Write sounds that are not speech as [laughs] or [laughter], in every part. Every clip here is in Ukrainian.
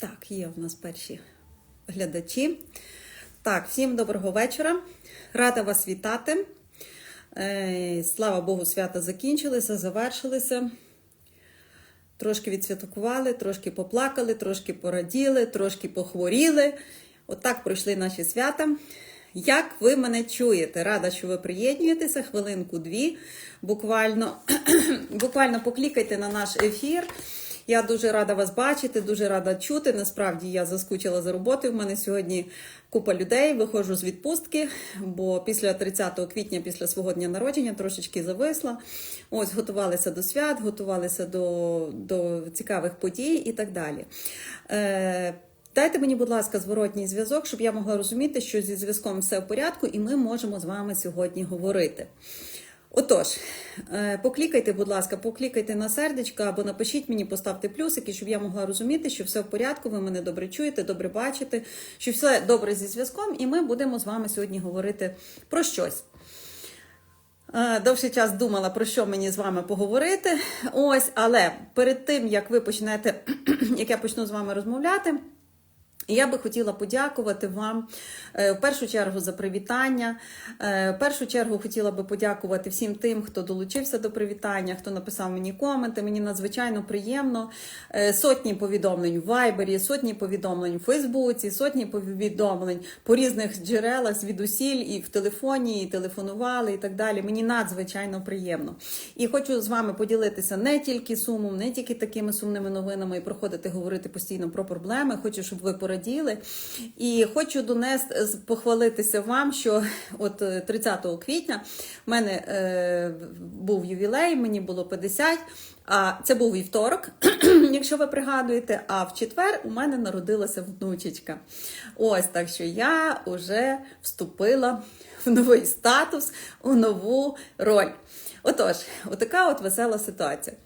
Так, є в нас перші глядачі. Так, всім доброго вечора. Рада вас вітати. Е, Слава Богу, свята закінчилися, завершилися. Трошки відсвяткували, трошки поплакали, трошки пораділи, трошки похворіли. Отак пройшли наші свята. Як ви мене чуєте? Рада, що ви приєднуєтеся хвилинку-дві. Буквально, [clears throat] буквально поклікайте на наш ефір. Я дуже рада вас бачити, дуже рада чути. Насправді я заскучила за роботою. У мене сьогодні купа людей. Виходжу з відпустки, бо після 30 квітня, після свого дня народження, трошечки зависла. Ось готувалися до свят, готувалися до, до цікавих подій і так далі. Е, Дайте мені, будь ласка, зворотній зв'язок, щоб я могла розуміти, що зі зв'язком все в порядку, і ми можемо з вами сьогодні говорити. Отож, е, поклікайте, будь ласка, поклікайте на сердечко або напишіть мені, поставте плюсики, щоб я могла розуміти, що все в порядку, ви мене добре чуєте, добре бачите, що все добре зі зв'язком, і ми будемо з вами сьогодні говорити про щось. Е, Довший час думала, про що мені з вами поговорити. Ось, але перед тим, як ви почнете, [clears throat] як я почну з вами розмовляти. Я би хотіла подякувати вам е, в першу чергу за привітання. Е, В першу чергу хотіла би подякувати всім тим, хто долучився до привітання, хто написав мені коменти. Мені надзвичайно приємно. Е, Сотні повідомлень в Вайбері, сотні повідомлень в Фейсбуці, сотні повідомлень по різних джерелах звідусіль, і в телефоні, і телефонували, і так далі. Мені надзвичайно приємно. І хочу з вами поділитися не тільки сумом, не тільки такими сумними новинами і проходити говорити постійно про проблеми. Хочу, щоб ви пораділи. І хочу донести, похвалитися вам, що [laughs] от е, 30 квітня в мене е, був ювілей, мені було 50, а це був вівторок, [clears throat] якщо ви пригадуєте. А в четвер у мене народилася внучечка. Ось так що я вже вступила в новий статус, у нову роль. Отож, отака от весела ситуація.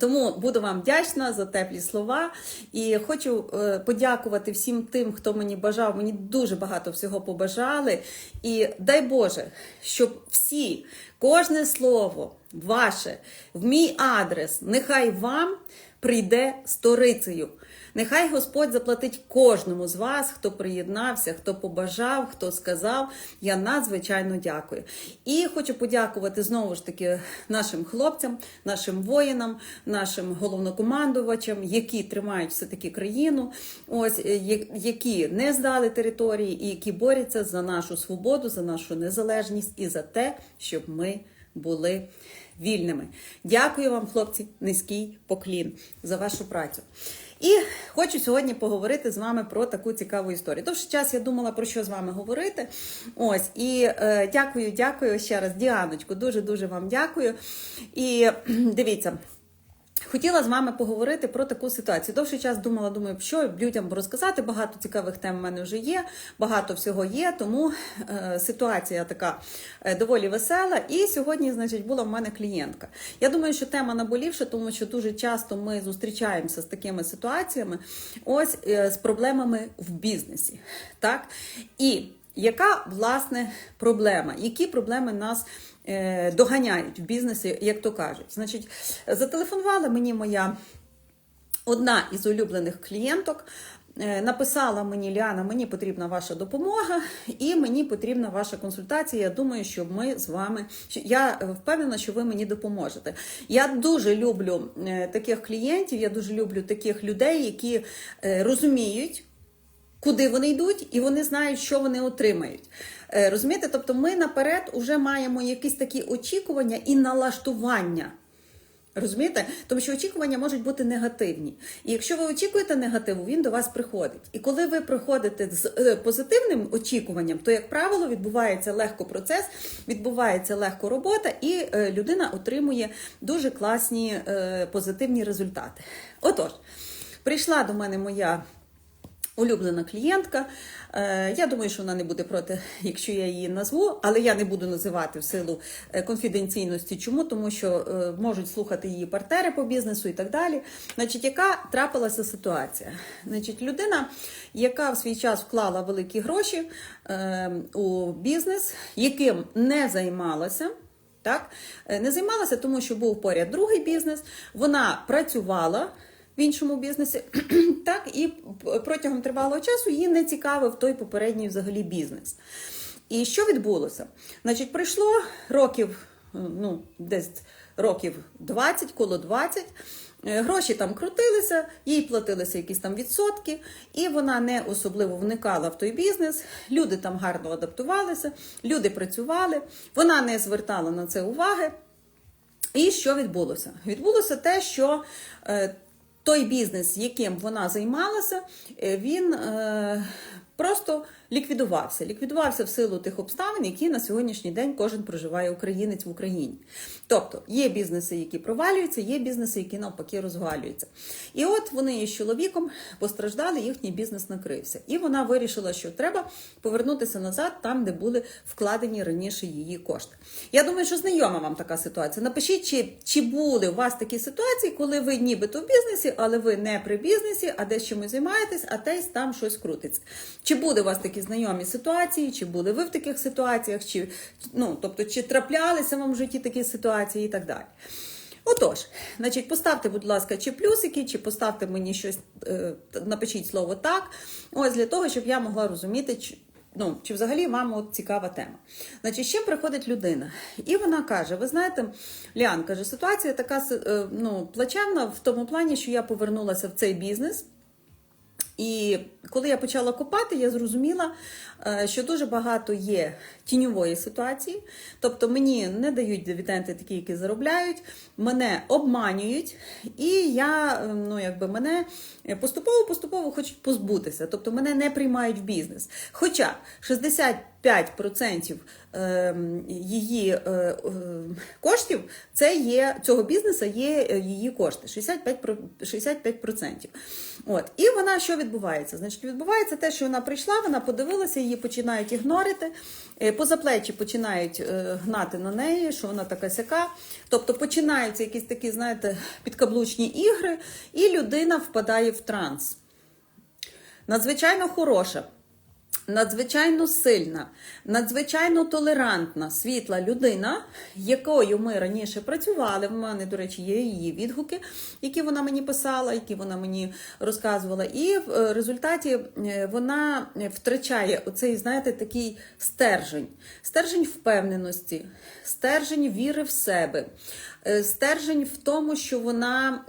Тому буду вам вдячна за теплі слова і хочу е, подякувати всім тим, хто мені бажав. Мені дуже багато всього побажали. І дай Боже, щоб всі, кожне слово ваше в мій адрес, нехай вам прийде сторицею. Нехай Господь заплатить кожному з вас, хто приєднався, хто побажав, хто сказав. Я надзвичайно дякую. І хочу подякувати знову ж таки нашим хлопцям, нашим воїнам, нашим головнокомандувачам, які тримають все таки країну, ось е, які не здали території і які борються за нашу свободу, за нашу незалежність і за те, щоб ми були вільними. Дякую вам, хлопці, низький поклін за вашу працю. І хочу сьогодні поговорити з вами про таку цікаву історію. Довший час я думала про що з вами говорити. Ось і е, дякую, дякую ще раз, Діаночку. Дуже дуже вам дякую. І дивіться. Хотіла з вами поговорити про таку ситуацію. Довший час думала, думаю, що людям розказати. Багато цікавих тем в мене вже є, багато всього є, тому е, ситуація така е, доволі весела. І сьогодні, значить, була в мене клієнтка. Я думаю, що тема наболівша, тому що дуже часто ми зустрічаємося з такими ситуаціями, ось е, з проблемами в бізнесі. Так? І яка власне проблема? Які проблеми нас доганяють в бізнесі, як то кажуть? Значить, зателефонувала мені моя одна із улюблених клієнток. е, Написала мені Ліана, мені потрібна ваша допомога і мені потрібна ваша консультація. Я думаю, що ми з вами я е, впевнена, що ви мені допоможете. Я дуже люблю е, таких клієнтів, я дуже люблю таких людей, які е, розуміють, куди вони йдуть, і вони знають, що вони отримають. Е, Розумієте? Тобто ми наперед вже маємо якісь такі очікування і налаштування. Розумієте? Тому що очікування можуть бути негативні. І якщо ви очікуєте негативу, він до вас приходить. І коли ви приходите з е, позитивним очікуванням, то, як правило, відбувається легко процес, відбувається легко робота, і е, людина отримує дуже класні позитивні результати. Отож, прийшла до мене моя улюблена клієнтка. Е, Я думаю, що вона не буде проти, [laughs] якщо я її назву, але я не буду називати в силу е, конфіденційності. Чому? Тому що е, можуть слухати її партнери по бізнесу і так далі. Значить, яка трапилася ситуація? Значить, людина, яка в свій час вклала великі гроші у бізнес, яким не займалася. Так, не займалася, тому що був поряд другий бізнес. Вона працювала, в іншому бізнесі, [clears throat] так і протягом тривалого часу її не цікавив той попередній взагалі бізнес. І що відбулося? Значить, пройшло років, ну, десь років 20, коло 20. Е, Гроші там крутилися, їй платилися якісь там відсотки, і вона не особливо вникала в той бізнес. Люди там гарно адаптувалися, люди працювали, вона не звертала на це уваги. І що відбулося? Відбулося те, що е, той бізнес, яким вона займалася, е, він е, просто ліквідувався. Ліквідувався в силу тих обставин, які на сьогоднішній день кожен проживає українець в Україні. Тобто є бізнеси, які провалюються, є бізнеси, які навпаки розвалюються. І от вони із чоловіком постраждали, їхній бізнес накрився. І вона вирішила, що треба повернутися назад там, де були вкладені раніше її кошти. Я думаю, що знайома вам така ситуація. Напишіть, чи, чи були у вас такі ситуації, коли ви нібито в бізнесі, але ви не при бізнесі, а десь чимось займаєтесь, а десь там щось крутиться. Чи буде у вас такі знайомі ситуації, чи були ви в таких ситуаціях, чи ну, тобто, чи траплялися вам в житті такі ситуації і так далі. Отож, значить, поставте, будь ласка, чи плюсики, чи поставте мені щось, е, напишіть слово так, ось для того, щоб я могла розуміти, чи, ну, чи взагалі вам от цікава тема. Значить, чим приходить людина? І вона каже: ви знаєте, Ліан каже, ситуація така е, ну, плачевна в тому плані, що я повернулася в цей бізнес. І коли я почала копати, я зрозуміла, е, що дуже багато є тіньової ситуації. Тобто мені не дають дивіденди такі, які заробляють, мене обманюють, і я е, ну якби мене поступово-поступово хочуть позбутися, тобто мене не приймають в бізнес. Хоча 60 5% ем, її е, е, коштів, це є цього бізнесу є е, її кошти. 65%. 65%. От. І вона що відбувається? Значить, відбувається те, що вона прийшла, вона подивилася, її починають ігнорити, поза плечі починають гнати на неї, що вона така сяка. Тобто починаються якісь такі, знаєте, підкаблучні ігри, і людина впадає в транс. Надзвичайно хороша Надзвичайно сильна, надзвичайно толерантна, світла людина, якою ми раніше працювали. В мене, до речі, є її відгуки, які вона мені писала, які вона мені розказувала. І в результаті вона втрачає оцей, знаєте, такий стержень, стержень впевненості, стержень віри в себе, стержень в тому, що вона.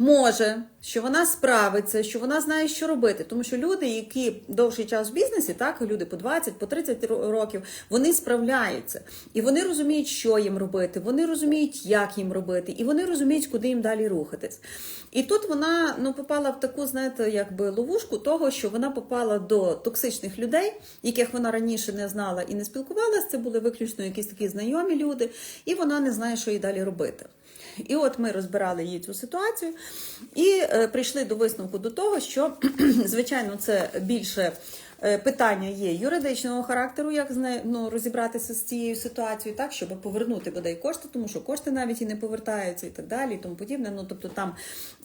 Може, що вона справиться, що вона знає, що робити. Тому що люди, які довший час в бізнесі, так люди по 20, по 30 років, вони справляються і вони розуміють, що їм робити, вони розуміють, як їм робити, і вони розуміють, куди їм далі рухатись. І тут вона ну попала в таку, знаєте, якби ловушку того, що вона попала до токсичних людей, яких вона раніше не знала і не спілкувалася. Це були виключно якісь такі знайомі люди, і вона не знає, що їй далі робити. І от ми розбирали її цю ситуацію і е, прийшли до висновку до того, що, [clears throat] звичайно, це більше е, питання є юридичного характеру, як ну, розібратися з цією ситуацією, так, щоб повернути бодай кошти, тому що кошти навіть і не повертаються, і так далі, і тому подібне. Ну, тобто там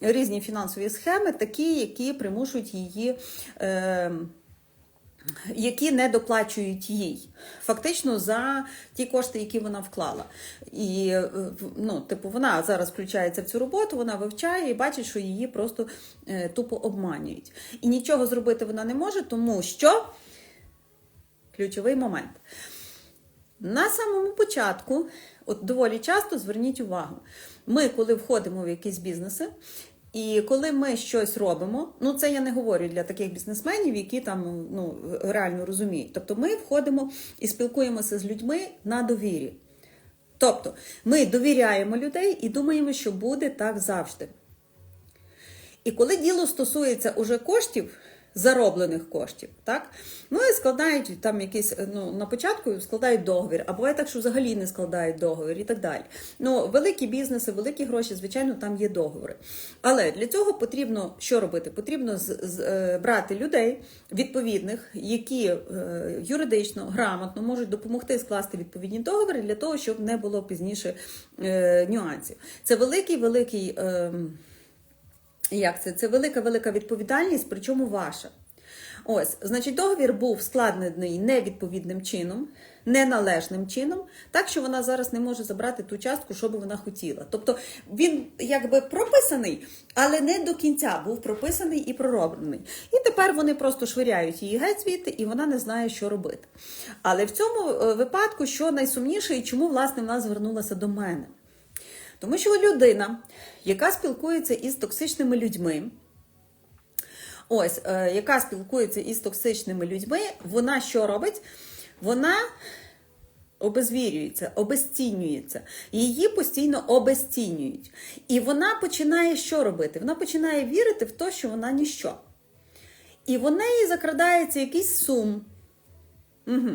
різні фінансові схеми, такі, які примушують її. Е, які не доплачують їй фактично за ті кошти, які вона вклала. І е, ну, типу, вона зараз включається в цю роботу, вона вивчає і бачить, що її просто е, тупо обманюють. І нічого зробити вона не може, тому що ключовий момент. На самому початку, от доволі часто зверніть увагу, ми, коли входимо в якісь бізнеси, і коли ми щось робимо, ну це я не говорю для таких бізнесменів, які там ну реально розуміють. Тобто ми входимо і спілкуємося з людьми на довірі. Тобто ми довіряємо людей і думаємо, що буде так завжди. І коли діло стосується уже коштів, зароблених коштів, так? Ну і складають там якісь, ну, на початку складають договір, а буває так, що взагалі не складають договір і так далі. Ну, великі бізнеси, великі гроші, звичайно, там є договори. Але для цього потрібно що робити? Потрібно з, з, е, брати людей відповідних, які е, юридично, грамотно можуть допомогти скласти відповідні договори для того, щоб не було пізніше е, нюансів. Це великий великий. Е, як це? Це велика-велика відповідальність, причому ваша. Ось, значить, договір був складений невідповідним чином. неналежним чином, так що вона зараз не може забрати ту частку, що би вона хотіла. Тобто він якби прописаний, але не до кінця був прописаний і пророблений. І тепер вони просто швиряють її геть звідти, і вона не знає, що робити. Але в цьому е, випадку, що найсумніше, і чому власне вона звернулася до мене? Тому що людина, яка спілкується із токсичними людьми, ось, е, яка спілкується із токсичними людьми, вона що робить? Вона обезвірюється, обезцінюється. Її постійно обезцінюють. І вона починає що робити? Вона починає вірити в те, що вона ніщо. І в неї закрадається якийсь сум. Угу.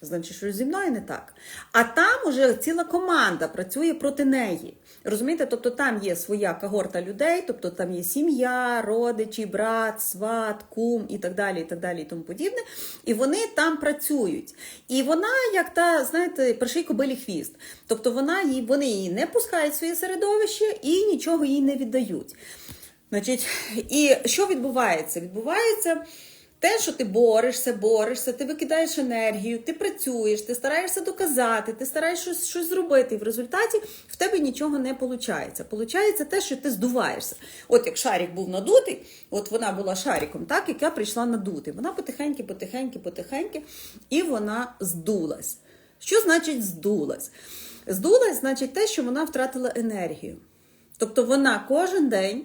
Значить, що зі мною не так. А там уже ціла команда працює проти неї. Розумієте? Тобто там є своя когорта людей, тобто там є сім'я, родичі, брат, сват, кум і так далі, і так далі, і тому подібне. І вони там працюють. І вона, як та, знаєте, перший кобилі хвіст. Тобто вона її, вони її не пускають в своє середовище і нічого їй не віддають. Значить, і що відбувається? Відбувається. Те, що ти борешся, борешся, ти викидаєш енергію, ти працюєш, ти стараєшся доказати, ти стараєшся щось, щось зробити, і в результаті в тебе нічого не виходить. Получається те, що ти здуваєшся. От як шарик був надутий, от вона була шариком, так, яка прийшла надути. Вона потихеньки, потихеньки, потихеньки, і вона здулась. Що значить здулась? Здулась значить те, що вона втратила енергію. Тобто вона кожен день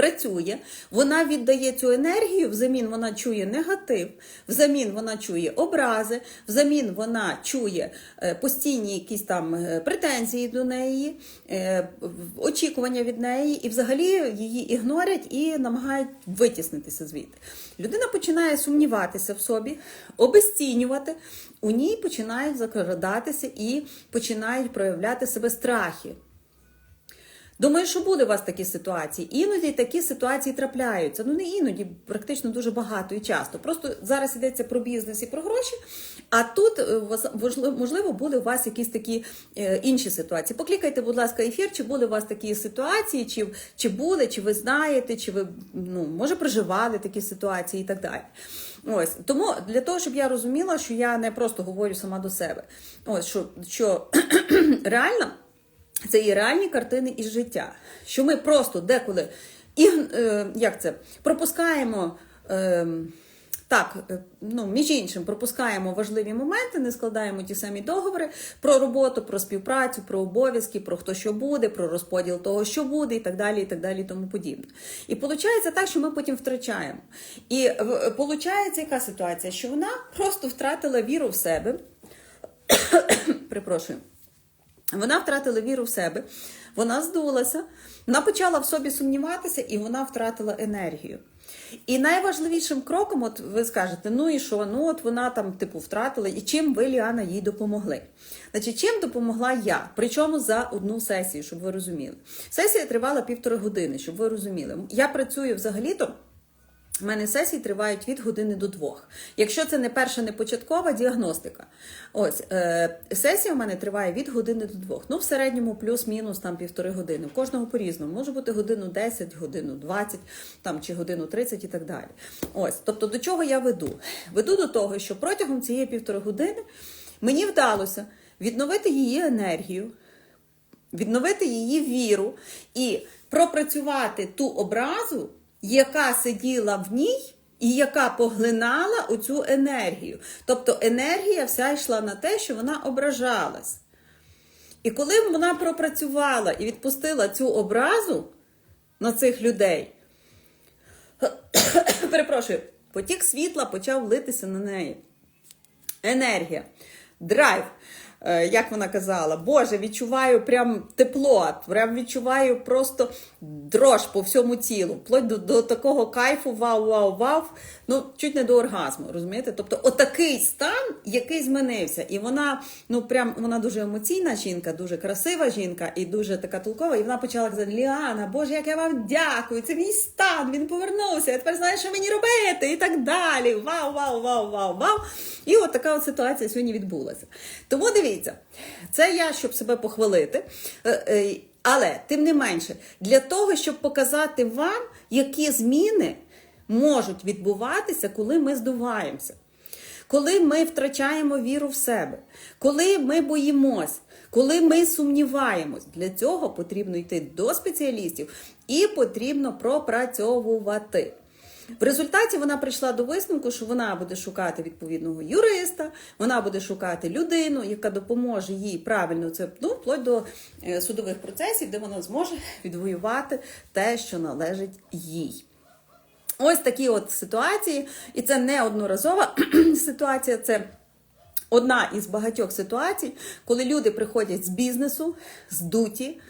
працює, вона віддає цю енергію, взамін вона чує негатив, взамін вона чує образи, взамін вона чує е, постійні якісь там е, претензії до неї, е, очікування від неї, і взагалі її ігнорять і намагають витіснитися звідти. Людина починає сумніватися в собі, обесцінювати, у ній починають закрадатися і починають проявляти себе страхи. Думаю, що були у вас такі ситуації. Іноді такі ситуації трапляються. Ну не іноді, практично дуже багато і часто. Просто зараз йдеться про бізнес і про гроші. А тут е, можливо були у вас якісь такі е, інші ситуації. Поклікайте, будь ласка, ефір, чи були у вас такі ситуації, чи чи були, чи ви знаєте, чи ви ну може проживали такі ситуації і так далі. Ось тому для того, щоб я розуміла, що я не просто говорю сама до себе. Ось що, що [clears throat] реально. Це є реальні картини із життя. Що ми просто деколи і, е, як це, пропускаємо. Е, так, е, ну, між іншим, пропускаємо важливі моменти, не складаємо ті самі договори про роботу, про співпрацю, про обов'язки, про хто що буде, про розподіл того, що буде, і так далі, і так далі, і тому подібне. І виходить так, що ми потім втрачаємо. І виходить, яка ситуація? Що вона просто втратила віру в себе. [coughs] Припрошую. Вона втратила віру в себе, вона здулася, вона почала в собі сумніватися і вона втратила енергію. І найважливішим кроком, от ви скажете, ну і що? Ну от вона там типу втратила, і чим ви, Ліана, їй допомогли? Значить, чим допомогла я? Причому за одну сесію, щоб ви розуміли. Сесія тривала півтори години, щоб ви розуміли. Я працюю взагалі-то. У мене сесії тривають від години до двох. Якщо це не перша, не початкова діагностика. Ось е, сесія у мене триває від години до двох. Ну, в середньому плюс-мінус там півтори години. У кожного по-різному. Може бути годину 10, годину 20, там, чи годину 30 і так далі. Ось, тобто, до чого я веду? Веду до того, що протягом цієї півтори години мені вдалося відновити її енергію, відновити її віру і пропрацювати ту образу яка сиділа в ній і яка поглинала оцю енергію. Тобто енергія вся йшла на те, що вона ображалась. І коли вона пропрацювала і відпустила цю образу на цих людей, [coughs] перепрошую, потік світла почав литися на неї. Енергія, драйв. Е, як вона казала, Боже, відчуваю прям тепло, прям відчуваю просто дрож по всьому тілу, вплоть до, до такого кайфу, вау, вау, вау, ну чуть не до оргазму, розумієте? Тобто, отакий стан, який змінився. І вона, ну прям вона дуже емоційна жінка, дуже красива жінка і дуже така толкова. І вона почала казати: Ліана, Боже, як я вам дякую! Це мій стан, він повернувся. Я тепер знаю, що мені робити, і так далі. Вау, вау, вау, вау, вау. І от така от ситуація сьогодні відбулася. Тому дивіться. Дивіться, це я, щоб себе похвалити. Е, е, але, тим не менше, для того, щоб показати вам, які зміни можуть відбуватися, коли ми здуваємося. коли ми втрачаємо віру в себе, коли ми боїмось, коли ми сумніваємось. Для цього потрібно йти до спеціалістів і потрібно пропрацьовувати. В результаті вона прийшла до висновку, що вона буде шукати відповідного юриста, вона буде шукати людину, яка допоможе їй правильно це ну, вплоть до е, судових процесів, де вона зможе відвоювати те, що належить їй. Ось такі от ситуації, і це не одноразова [clears throat] ситуація, це одна із багатьох ситуацій, коли люди приходять з бізнесу, здуті,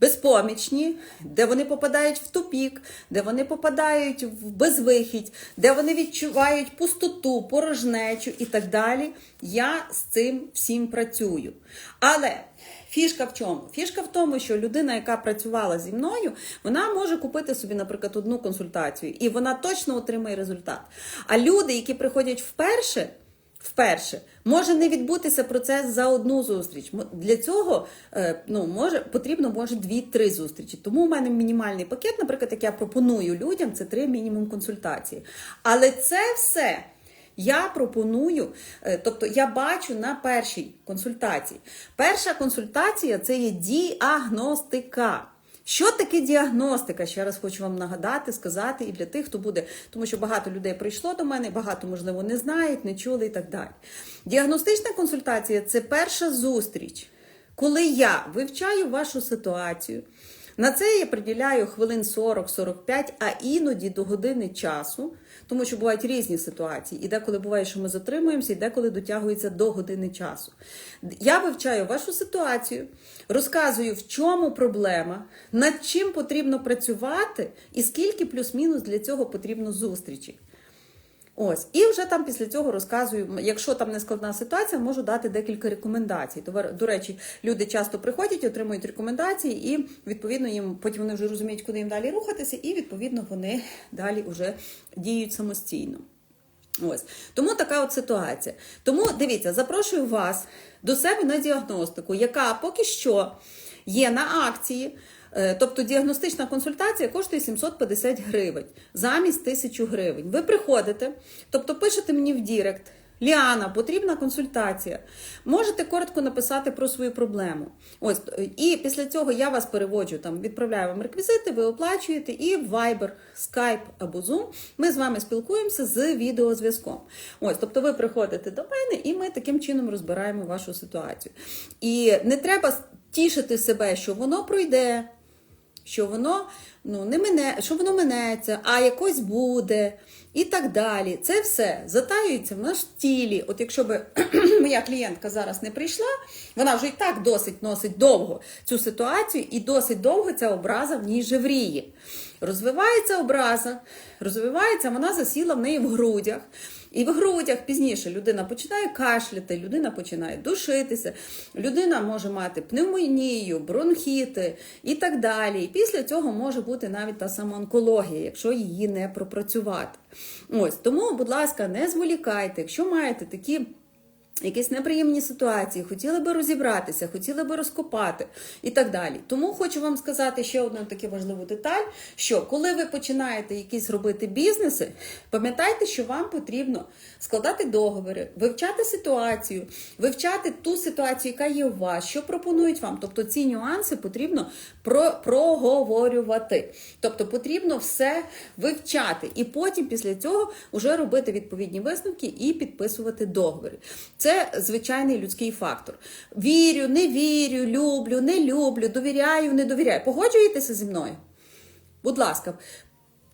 безпомічні, де вони попадають в тупік, де вони попадають в безвихідь, де вони відчувають пустоту, порожнечу і так далі. Я з цим всім працюю. Але Фішка в чому? Фішка в тому, що людина, яка працювала зі мною, вона може купити собі, наприклад, одну консультацію, і вона точно отримає результат. А люди, які приходять вперше, вперше, може не відбутися процес за одну зустріч. Для цього е, ну, може, потрібно може дві-три зустрічі. Тому у мене мінімальний пакет, наприклад, як я пропоную людям, це три мінімум консультації. Але це все. Я пропоную, е, тобто я бачу на першій консультації. Перша консультація це є діагностика. Що таке діагностика? Ще раз хочу вам нагадати, сказати і для тих, хто буде, тому що багато людей прийшло до мене, багато, можливо, не знають, не чули і так далі. Діагностична консультація це перша зустріч, коли я вивчаю вашу ситуацію. На це я приділяю хвилин 40-45, а іноді до години часу, тому що бувають різні ситуації. І деколи буває, що ми затримуємося, і деколи дотягується до години часу. Я вивчаю вашу ситуацію, розказую, в чому проблема, над чим потрібно працювати, і скільки плюс-мінус для цього потрібно зустрічі. Ось, і вже там після цього розказую, якщо там не складна ситуація, можу дати декілька рекомендацій. До, речі, люди часто приходять, отримують рекомендації, і відповідно їм потім вони вже розуміють, куди їм далі рухатися, і відповідно вони далі вже діють самостійно. Ось тому така от ситуація. Тому дивіться, запрошую вас до себе на діагностику, яка поки що є на акції. Е, Тобто діагностична консультація коштує 750 гривень замість 1000 гривень. Ви приходите, тобто пишете мені в Дірект. Ліана, потрібна консультація. Можете коротко написати про свою проблему. Ось і після цього я вас переводжу там, відправляю вам реквізити, ви оплачуєте, і в Viber, Skype або Zoom ми з вами спілкуємося з відеозв'язком. Ось, тобто, ви приходите до мене, і ми таким чином розбираємо вашу ситуацію. І не треба тішити себе, що воно пройде що воно ну, не мене, що воно минеться, а якось буде, і так далі. Це все затаюється в наш тілі. От якщо би [clears throat] моя клієнтка зараз не прийшла, вона вже і так досить носить довго цю ситуацію, і досить довго ця образа в ній жевріє. Розвивається образа, розвивається, вона засіла в неї в грудях. І в грудях пізніше людина починає кашляти, людина починає душитися, людина може мати пневмонію, бронхіти і так далі. І після цього може бути навіть та сама онкологія, якщо її не пропрацювати. Ось тому, будь ласка, не зволікайте, якщо маєте такі. Якісь неприємні ситуації, хотіли би розібратися, хотіли би розкопати і так далі. Тому хочу вам сказати ще одну таку важливу деталь: що коли ви починаєте якісь робити бізнеси, пам'ятайте, що вам потрібно складати договори, вивчати ситуацію, вивчати ту ситуацію, яка є у вас, що пропонують вам. Тобто ці нюанси потрібно про проговорювати. Тобто потрібно все вивчати, і потім після цього вже робити відповідні висновки і підписувати договори. Це звичайний людський фактор. Вірю, не вірю, люблю, не люблю, довіряю, не довіряю. Погоджуєтеся зі мною? Будь ласка,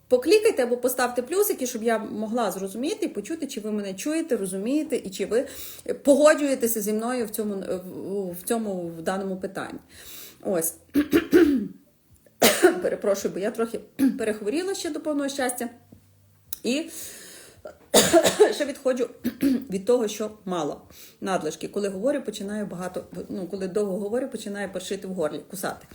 поклікайте або поставте плюсики, щоб я могла зрозуміти і почути, чи ви мене чуєте, розумієте, і чи ви погоджуєтеся зі мною в цьому, в цьому в даному питанні. Ось. [coughs] Перепрошую, бо я трохи перехворіла ще до повного щастя. І [coughs] ще відходжу [coughs] від того, що мало надлишки. Коли говорю, починаю багато, ну, коли довго говорю, починаю першити в горлі, кусати.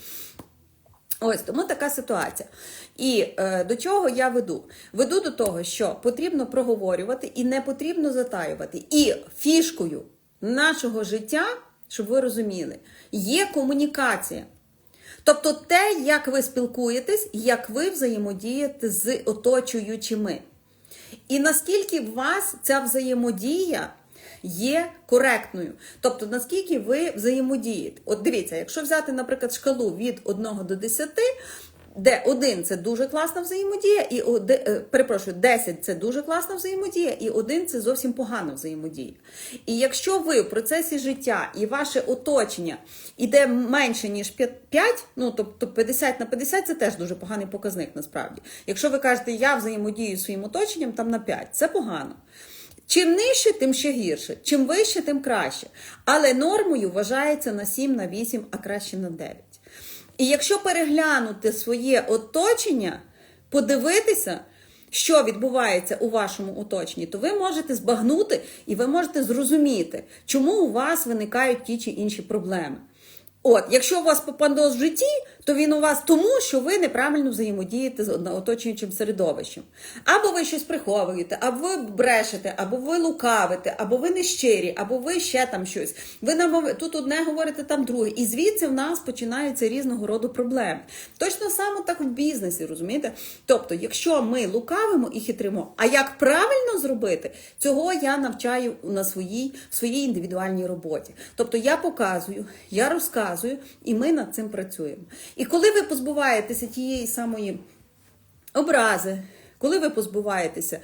Ось тому така ситуація. І е, до чого я веду? Веду до того, що потрібно проговорювати і не потрібно затаювати. І фішкою нашого життя, щоб ви розуміли, є комунікація. Тобто те, як ви спілкуєтесь, як ви взаємодієте з оточуючими. І наскільки у вас ця взаємодія є коректною. Тобто, наскільки ви взаємодієте. От дивіться, якщо взяти, наприклад, шкалу від 1 до 10, де 1 це дуже класна взаємодія, і е, перепрошую, 10 це дуже класна взаємодія, і 1 це зовсім погана взаємодія. І якщо ви в процесі життя і ваше оточення іде менше, ніж 5, ну тобто 50 на 50 це теж дуже поганий показник насправді. Якщо ви кажете, я взаємодію своїм оточенням там на 5, це погано. Чим нижче, тим ще гірше. Чим вище, тим краще. Але нормою вважається на 7, на 8, а краще на 9. І якщо переглянути своє оточення, подивитися, що відбувається у вашому оточенні, то ви можете збагнути і ви можете зрозуміти, чому у вас виникають ті чи інші проблеми. От, якщо у вас попандос в житті, то він у вас тому, що ви неправильно взаємодієте з оточуючим середовищем. Або ви щось приховуєте, або ви брешете, або ви лукавите, або ви нещирі, або ви ще там щось. Ви нам тут одне говорите, там друге. І звідси в нас починаються різного роду проблеми. Точно саме так в бізнесі, розумієте? Тобто, якщо ми лукавимо і хитримо, а як правильно зробити, цього я навчаю на своїй, в своїй індивідуальній роботі. Тобто я показую, я розказую, і ми над цим працюємо. І коли ви позбуваєтеся тієї самої образи, коли ви позбуваєтеся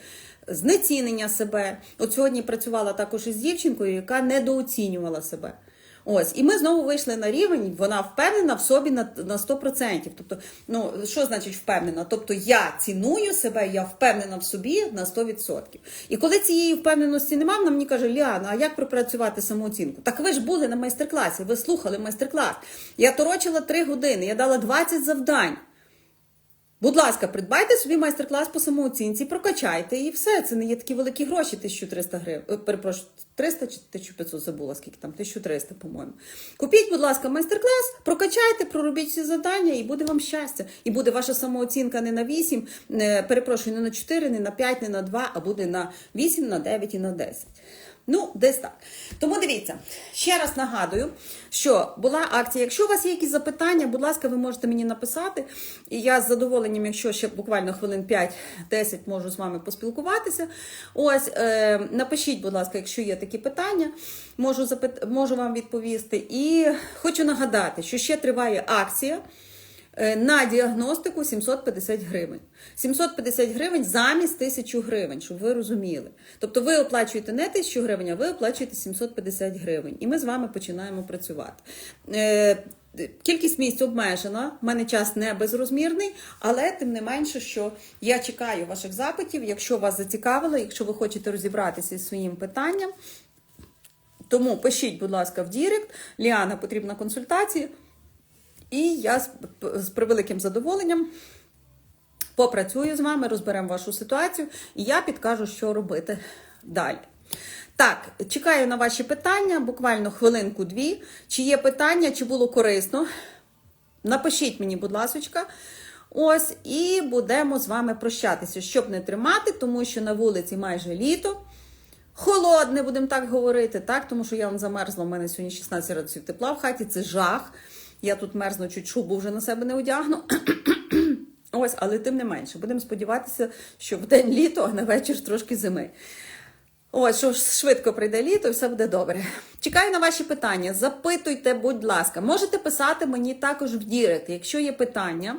знецінення себе. От сьогодні працювала також із дівчинкою, яка недооцінювала себе. Ось, і ми знову вийшли на рівень, вона впевнена в собі на, на 100%. Тобто, ну що значить впевнена? Тобто я ціную себе, я впевнена в собі на 100%. І коли цієї впевненості немає, вона мені каже, Ліана, а як пропрацювати самооцінку? Так ви ж були на майстер-класі, ви слухали майстер-клас. Я торочила 3 години, я дала 20 завдань. Будь ласка, придбайте собі майстер-клас по самооцінці, прокачайте і все. Це не є такі великі гроші, 1300 гривень. Перепрошую, 300 чи 1500 забула, скільки там, 1300, по-моєму. Купіть, будь ласка, майстер-клас, прокачайте, проробіть всі завдання, і буде вам щастя. І буде ваша самооцінка не на 8, не, перепрошую, не на 4, не на 5, не на 2, а буде на 8, на 9 і на 10. Ну, десь так. Тому дивіться, ще раз нагадую, що була акція. Якщо у вас є якісь запитання, будь ласка, ви можете мені написати. І я з задоволенням, якщо ще буквально хвилин 5-10 можу з вами поспілкуватися. Ось, е, напишіть, будь ласка, якщо є такі питання, можу, запит... можу вам відповісти. І хочу нагадати, що ще триває акція. Е, На діагностику 750 гривень. 750 гривень замість 1000 гривень, щоб ви розуміли. Тобто ви оплачуєте не 1000 гривень, а ви оплачуєте 750 гривень. І ми з вами починаємо працювати. Е, Кількість місць обмежена, в мене час не безрозмірний, але тим не менше, що я чекаю ваших запитів. Якщо вас зацікавило, якщо ви хочете розібратися зі своїм питанням, тому пишіть, будь ласка, в Дірект. Ліана потрібна консультація. І я з, превеликим задоволенням попрацюю з вами, розберемо вашу ситуацію, і я підкажу, що робити далі. Так, чекаю на ваші питання, буквально хвилинку-дві. Чи є питання, чи було корисно? Напишіть мені, будь ласочка. Ось, і будемо з вами прощатися, щоб не тримати, тому що на вулиці майже літо. Холодне, будемо так говорити, так? Тому що я вам замерзла, у мене сьогодні 16 градусів тепла в хаті, це жах. Я тут мерзну, чуть шубу вже на себе не одягну. [clears throat] Ось, але тим не менше, будемо сподіватися, що в день літо, а на вечір трошки зими. Ось, що швидко прийде літо і все буде добре. Чекаю на ваші питання. Запитуйте, будь ласка. Можете писати мені також в Дірект, якщо є питання.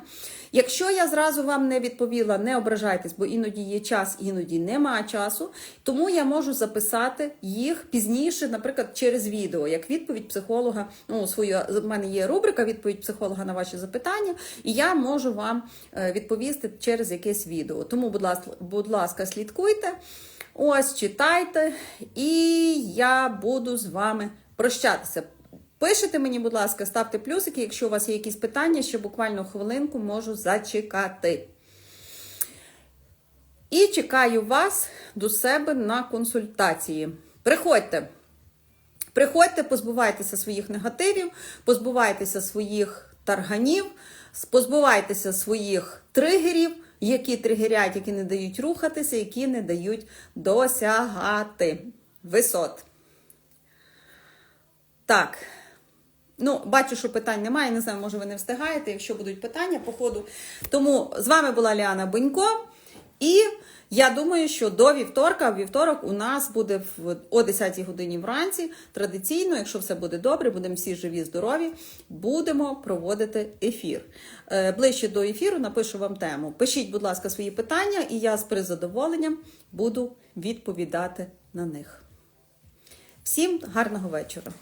Якщо я зразу вам не відповіла, не ображайтесь, бо іноді є час, іноді нема часу. Тому я можу записати їх пізніше, наприклад, через відео, як відповідь психолога. Ну, свою в мене є рубрика відповідь психолога на ваші запитання, і я можу вам е, відповісти через якесь відео. Тому, будь ласка, будь ласка, слідкуйте. Ось читайте, і я буду з вами прощатися. Пишите мені, будь ласка, ставте плюсики, якщо у вас є якісь питання, що буквально хвилинку можу зачекати. І чекаю вас до себе на консультації. Приходьте. Приходьте, позбувайтеся своїх негативів, позбувайтеся своїх тарганів, позбувайтеся своїх тригерів, які тригерять, які не дають рухатися, які не дають досягати висот. Так. Ну, бачу, що питань немає. Не знаю, може ви не встигаєте, якщо будуть питання по ходу. Тому з вами була Ліана Бонько. І Я думаю, що до вівторка, вівторок у нас буде о 10-й годині вранці. Традиційно, якщо все буде добре, будемо всі живі, здорові, будемо проводити ефір. Е, Ближче до ефіру напишу вам тему. Пишіть, будь ласка, свої питання, і я з призадоволенням буду відповідати на них. Всім гарного вечора!